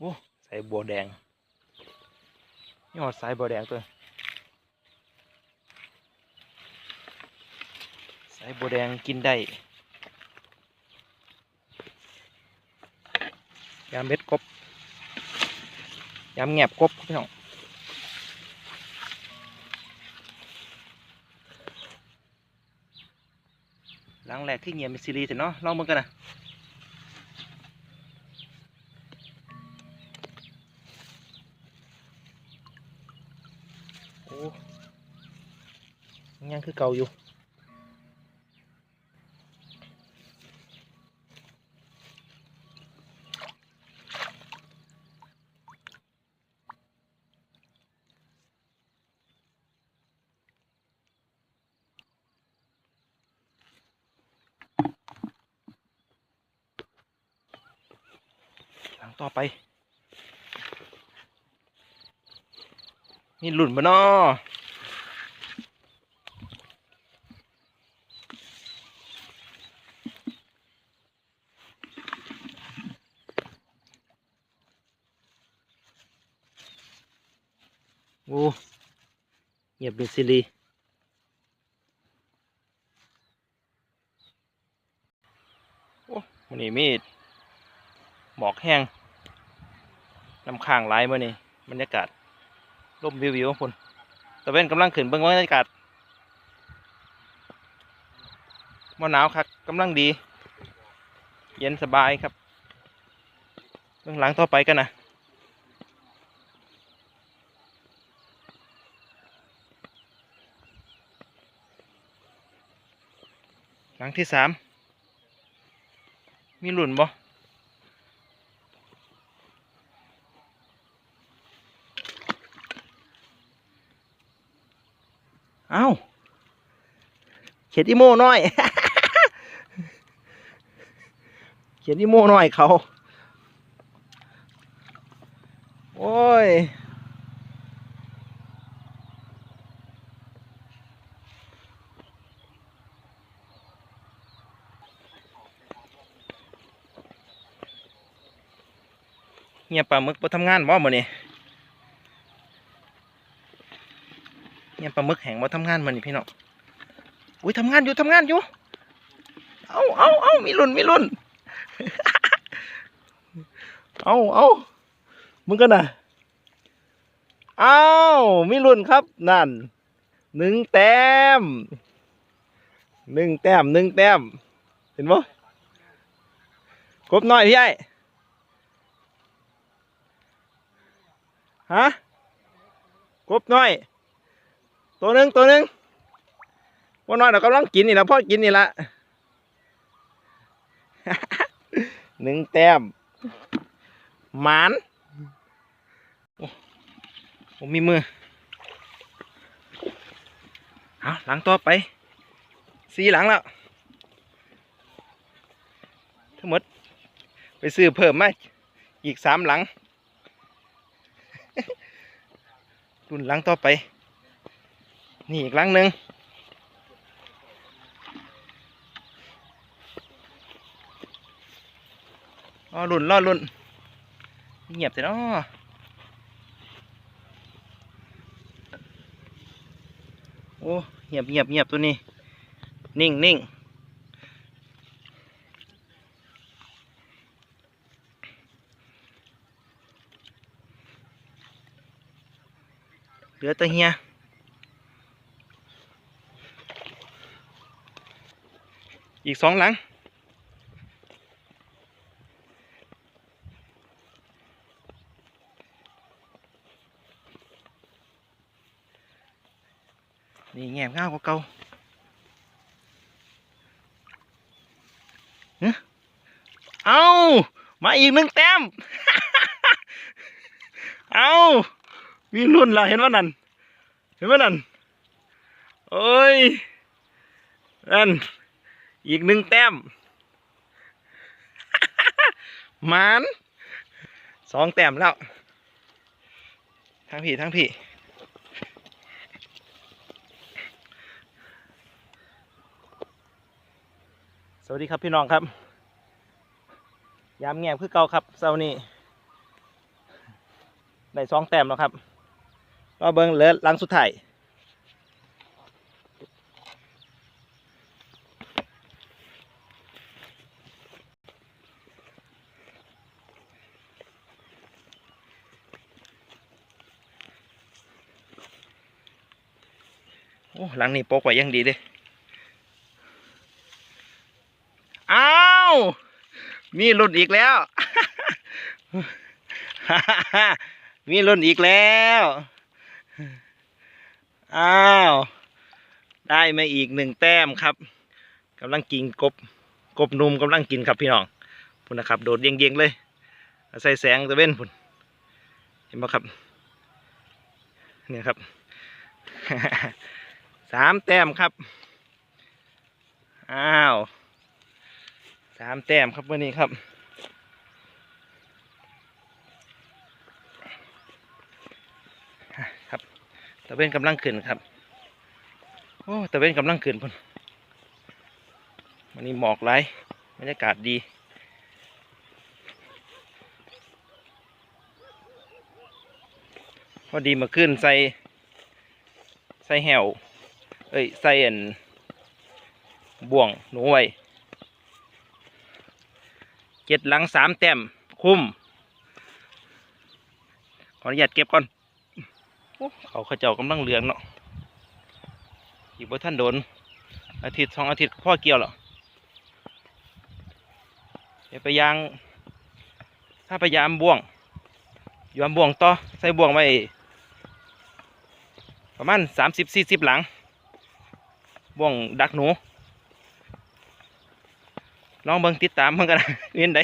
โอ้ใส่บัวแดงนี่หอดสายบัวแดงตัวสายบัวแดงกินได้ยามเม็ดกบยามแงบกบพี่น้องหลังแรกที่เงียบเป็นซีรีส์เนาะลองมึงกันนะ คือเก่าอยู่หลังต่อไปมีหลุ่นบ่นอโอ้ เงียบเป็นซิลีโอ้มันนี่มีหมอกแห้งน้ำค้างไหลายมื่อนี่บรรยากาศร่มวิววิวของคุณตะเวนกำลังขึ้นเบิ่งบรรยากาศมหนาวครับกำลังดี เย็นสบายครับเบื้องหลังต่อไปกันนะ งที่สามมีหลุนบ่เอ้าเขียนอีโม่น้อย เขียนอีโม่น้อยเขา โอ้ย เงียปลาหมึกบ่ทำงานบ่มื้อนี้เงียปลาหมึกแห้งบ่ทำงานมื้อนี้พี่น้องอุ้ยทำงานอยู่ทำงานอยู่เอาเอาเอามีรุ่นมีรุ่นเอาเอามึงกันนะเอามีรุ่นครับ นั่นหนึ่งแต้มหนึ่งแต้มหนึ่งแต้ม เห็นบ่ครบหน่อยพี่ไอ้ ฮะครบหน่อย ตัวหนึ่งตัวหนึ่งว่าน้อยเรากำลังกินนี่ละพ่อกินนี่ละหนึ่งแต้มหมานผมมีมือเอาหลังต่อไปสีหลังแล้วทั้งหมดไปซื้อเพิ่มมาอีกสามหลัง รุ่นหลังต่อไป นี่อีกหลังหนึ่งรอรุ่นรอรุ่นเงียบแต่เนาะโอ้เงียบเงียบเงียบตัวนี้ นิ่งนิ่ง เหลือแต่เฮียอีกสองหลังนี่แงบง่าวกว่าเก่าเอ้อเอามาอีกหนึ่งแต้ม เอา มีรุ่นละเห็นว่านั่น เห็นว่านั่น โอ้ยนั่น อีกหนึ่งแต้มมานสองแต้มแล้ว ทั้งพี่ทั้งพี่สวัสดีครับพี่น้องครับ ยามแงบคือเก่าครับเสาร์นี้ได้สองแต้มแล้วครับ รอเบิ้งเหลือหลังสุดท้ายโอ้หลังนี้โปกไว้ยังดีเลยอ้าว มีรุ่นอีกแล้ว มีรุ่นอีกแล้ว อ้าว ได้มาอีกหนึ่งแต้มครับกำลังกินกบ กบนุ่มกำลังกินครับพี่น้องพุ่นนะครับ โดดเย็งๆเลย ใส่แสงตะเว้นพุ่นเห็นไหมครับเนี่ยครับสามแต้มครับ อ้าวสามแต้มครับวันนี้ครับ ตะเวนกำลังขึ้นครับ โอ้ตะเวนกำลังขึ้นพุ่นวันนี้หมอกไหลบรรยากาศดีพอดีมาขึ้นใส่ใส่แหวเอ้ยใส่อันบ่วงหนูไว้เจ็ดหลังสามแต้มคุ้มขออนุญาตเก็บก่อน เขาเขาเจ้ากำลังเลืองเนาะอีกบ่ท่านโดน อาทิตย์สองอาทิตย์พ่อเกี่ยวหรอเดี๋ยวไปยาง ถ้าไปยามบ่วงยามบ่วงต่อใส่บ่วงไว้ประมาณสามสิบสี่สิบหลัง บ่วงดักหนู ลองเบิ่งติดตามมันกันนะเห็นได้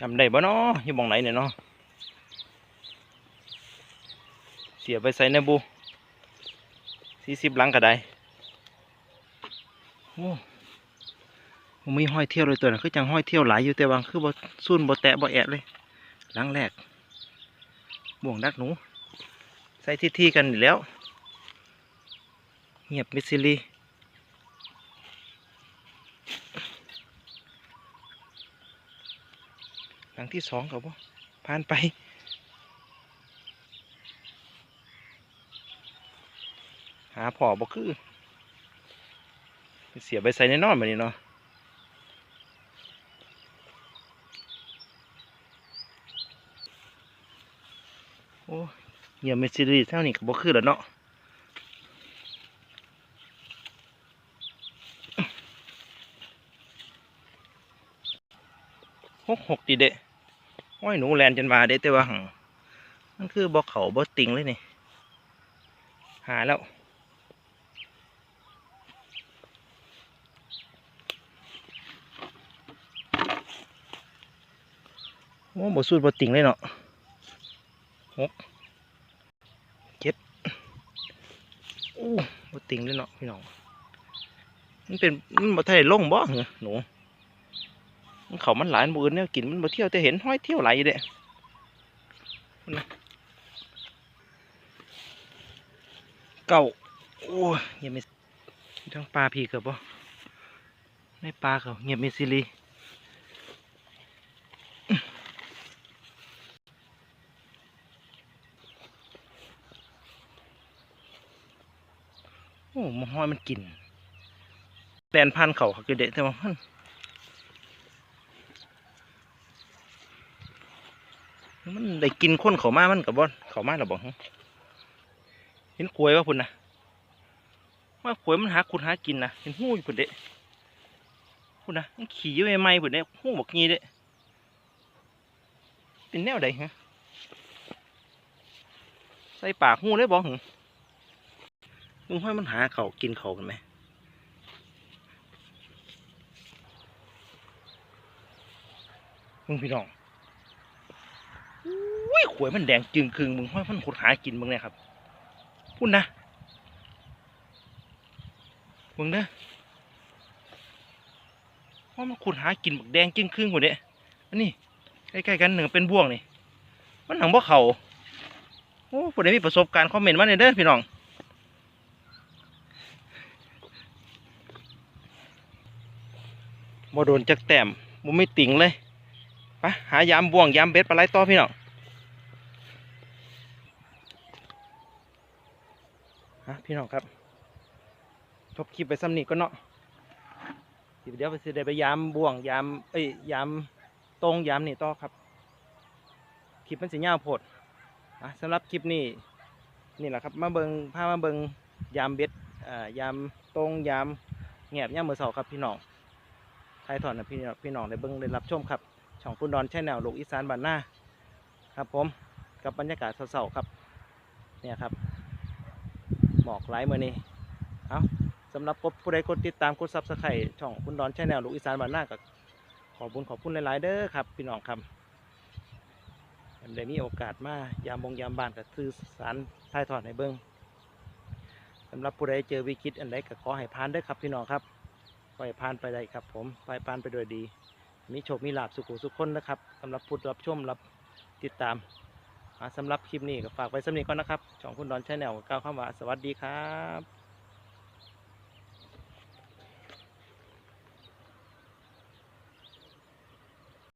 จำได้บ่เนาะอยู่หมองไหนเนี่ยเนาะเสียไปใส่ในบูสี่สิบหลังก็ได้โอ้ผมมีห้อยเที่ยวเลยตัวน่ะคือจังห้อยเที่ยวหลายอยู่แต่ว่าคือบ่ซุ่นบ่แตะบ่แอะเลยหลังแรกบ่วงดักหนู ใส่ที่ที่กันอยู่แล้ว เงียบมิสซิลีหลังที่สองครับว่าผ่านไป หาพอบ่คือ เสียไปใส่ในนอนแบบนี้เนาะโอ้ยเงียบไม่ซีรีส์เท่านี้ก็บ่คือแล้วเนาะหกหกดีเดะห้อยหนูแลนจนมาเด้แต่ว่าหังมันคือบ่เขาบ่ติงเลยนี่ หาแล้ว โอ้บสูดบติ่งเลยเนาะหกเจ็ดโอ้บติ่งเลยเนาะพี่น้อง มันเป็นมันบ่ทันได้ลงบ่เหรอหนูมันเขามันหลายมือเนี่ยกินมันบ่เที่ยวแต่เห็นห้อยเที่ยวไหลอยู่เด้พุ่นนะเก่าโอ้ยเงียบไม่มีทั้งปลาพีเกือบบ่ในปลาเขาเงียบม่ซิลี อ้มห้อยมันกินแดนพันเขาเขาเด็ดแต่ว่ามันมันได้กินคนเขามามันกับบ่เขามาหรอบอกเห็นกล้วยว่าพุ่นนะว่ากล้วยมันหาคุณหากินนะเห็นหู้อยู่พุ่นเด้พุ่นนะมันขี่อยู่ไม่ๆพุ่นเด้หู้บอกงี้เด้เป็นแนวใดฮะใส่ปากหู้เลยบอกหึ มึงห้อยมันหาเขากินเขากันไหมมึงพี่น้องอุ้ยขวยมันแดงจึงคึงมึงห้อยมันขุดหากินมึงเนี่ยครับพูดนะมึงเด้อว่ามันขุดหากินบักแดงจึงครึงหมดเนี่ยอันนี้ใกล้ๆกันหนึ่งเป็นบ่วงนี่ มันหนังบ่เขาโอ้ผู้ใดมีประสบการณ์คอมเมนต์มาเลยเด้อพี่น้อง บ่โดนจักแต้มบ่ไม่ติ่งเลยไปหายามบ่วงยามเบ็ดปลาไหลต่อพี่น้องฮะพี่น้องครับจบคลิปไปซ้ำนี้ก็เนาะสิเดี๋ยวไปสิได้ไปยามบ่วงยามเอ้ยยามตรงยามนี่ต่อครับคลิปมันสิยาโพดอะสำหรับคลิปนี้นี่แหละครับมาเบิงพามาเบิงยามเบ็ดอ่ายามตรงยามแงบยามมือเสาครับพี่น้อง ถ่ายทอดนะพี่พี่น้องได้เบิงได้รับชมครับ ช่องคุณดอนแช่แนวลูกอีสานบ้านหน้าครับผมกับบรรยากาศเสาๆครับ เนี่ยครับหมอกไหลเมื่อนี้เอาสำหรับผู้ใดกดติดตามกดซับสไครต์ช่องคุณดอนแช่แนวลูกอีสานบ้านหน้ากับขอบคุณขอบคุณหลายๆเด้อครับ พี่น้องครับยังได้มีโอกาสมายามบงยามบ้านกับซื้อสารถ่ายทอดในเบิ้งสำหรับผู้ใดเจอวิกฤตอันใดก็ขอให้ผ่านเด้อครับพี่น้องครับ ขอให้ผ่านไปได้ครับ ผมไปผ่านไปโดยดี มีโชคมีลาบสุขุสุขคนนะครับสำหรับผู้รับชมรับติดตามอ่าสำหรับคลิปนี้ก็ฝากไว้สำนีก่อนนะครับช่องคุณดอนชาแนลก้าวเข้ามาสวัสดีครับ